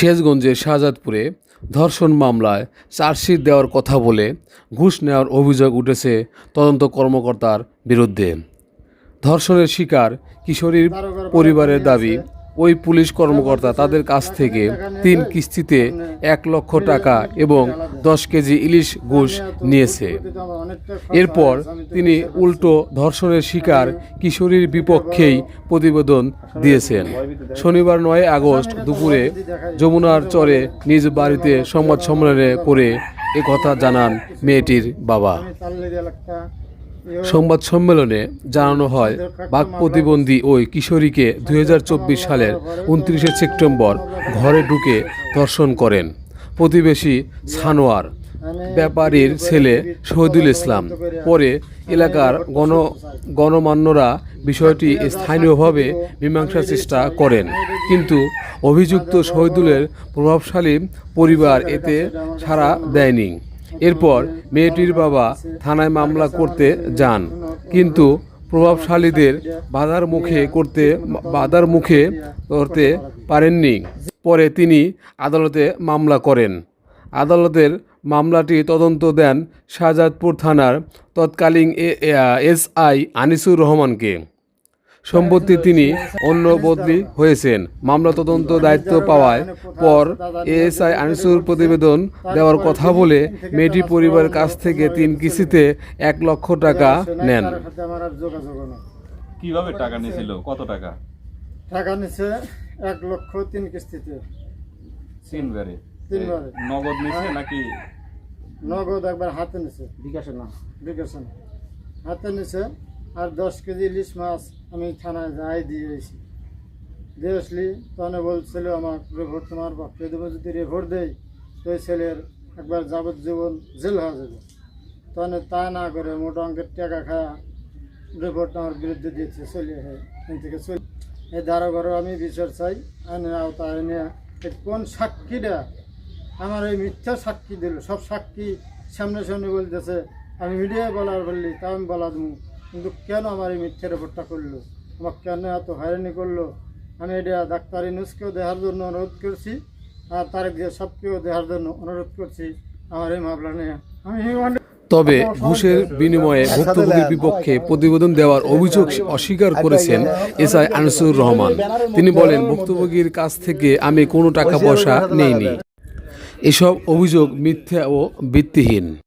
সিরাজগঞ্জের শাহজাদপুরে ধর্ষণ মামলায় চার্জশিট দেওয়ার কথা বলে ঘুষ নেওয়ার অভিযোগ উঠেছে তদন্ত কর্মকর্তার বিরুদ্ধে। ধর্ষণের শিকার কিশোরীর পরিবারের দাবি ওই পুলিশ কর্মকর্তা তাদের কাছ থেকে তিন কিস্তিতে এক লক্ষ টাকা এবং দশ কেজি ইলিশ ঘুষ নিয়েছে। এরপর তিনি উল্টো ধর্ষণের শিকার কিশোরীর বিপক্ষেই প্রতিবেদন দিয়েছেন। শনিবার নয় আগস্ট দুপুরে যমুনার চরে নিজ বাড়িতে সংবাদ সম্মেলনে করে কথা জানান মেয়েটির বাবা। সংবাদ সম্মেলনে জানানো হয় বাক প্রতিবন্ধী ওই কিশোরীকে দুই হাজার চব্বিশ সালের উনত্রিশে সেপ্টেম্বর ঘরে ঢুকে ধর্ষণ করেন। প্রতিবেশী সানোয়ার ব্যাপারীর ছেলে শহীদুল ইসলাম। পরে এলাকার গণ গণমান্যরা বিষয়টি স্থানীয়ভাবে মীমাংসার চেষ্টা করেন। কিন্তু অভিযুক্ত শহীদুলের প্রভাবশালী পরিবার এতে সাড়া দেয়নি। এরপর মেয়েটির বাবা থানায় মামলা করতে যান। কিন্তু প্রভাবশালীদের বাধার মুখে করতে, বাধার মুখে করতে পারেননি। পরে তিনি আদালতে মামলা করেন। আদালতের মামলাটি তদন্ত দেন শাহজাদপুর থানার তৎকালীন এসআই আনিসুর রহমানকে। সম্প্রতি তিনি অন্য বদলি হয়েছেন। মামলা তদন্ত দায়িত্ব পাওয়ায় পর এএসআই আনিসুর প্রতিবেদন দেওয়ার কথা বলে মেয়েটি পরিবারের কাছ থেকে তিন কিস্তিতে এক লক্ষ টাকা নেন। কীভাবে টাকা নিয়েছিল? কত টাকা? টাকা নিছে এক লক্ষ তিন কিস্তিতে। তিনবারে তিনবারে। নগদ নিছে নাকি? নগদ একবার হাতে নিছে বিকাশে না বিকাশে না হাতে নিছে আর দশ কেজি ইলিশ মাছ আমি থানায় যাই দিয়ে এসেছি। দিয়ে আসলি, তখন বলছিল আমার রেভোট তোমার পক্ষে দেবো, যদি রেভোট দেয় তো ছেলের একবার যাবজ্জীবন জেল হয়ে যাবে। তখন তা না করে মোটা অঙ্কের টাকা খায়া রিপোর্ট আমার বিরুদ্ধে দিয়েছে, চলে এখান থেকে চলে। এই দারোগারও আমি বিচার চাই, আইনের আওতায় এনে কোন সাক্ষীটা আমার এই মিথ্যা সাক্ষী দিল? সব সাক্ষী সামনে সামনে বলতেছে, আমি মিডিয়ায় বলার বললি, তা আমি বলা দেবো। কিন্তু কেন আমার এই মিথ্যা রিপোর্টটা করল? আমার কেন এত হয়রানি করল? আমি এটা ডাক্তার ইনুসকেও দেখার জন্য অনুরোধ করছি আর তারেক দিয়ে সবকেও দেখার জন্য অনুরোধ করছি আমার এই মামলা নিয়ে। আমি তবে ঘুষের বিনিময়ে ভুক্তভোগীর বিপক্ষে প্রতিবেদন দেওয়ার অভিযোগ অস্বীকার করেছেন এসআই আনিসুর রহমান। তিনি বলেন ভুক্তভোগীর কাছ থেকে আমি কোনো টাকা পয়সা নেইনি। এসব অভিযোগ মিথ্যা ও ভিত্তিহীন।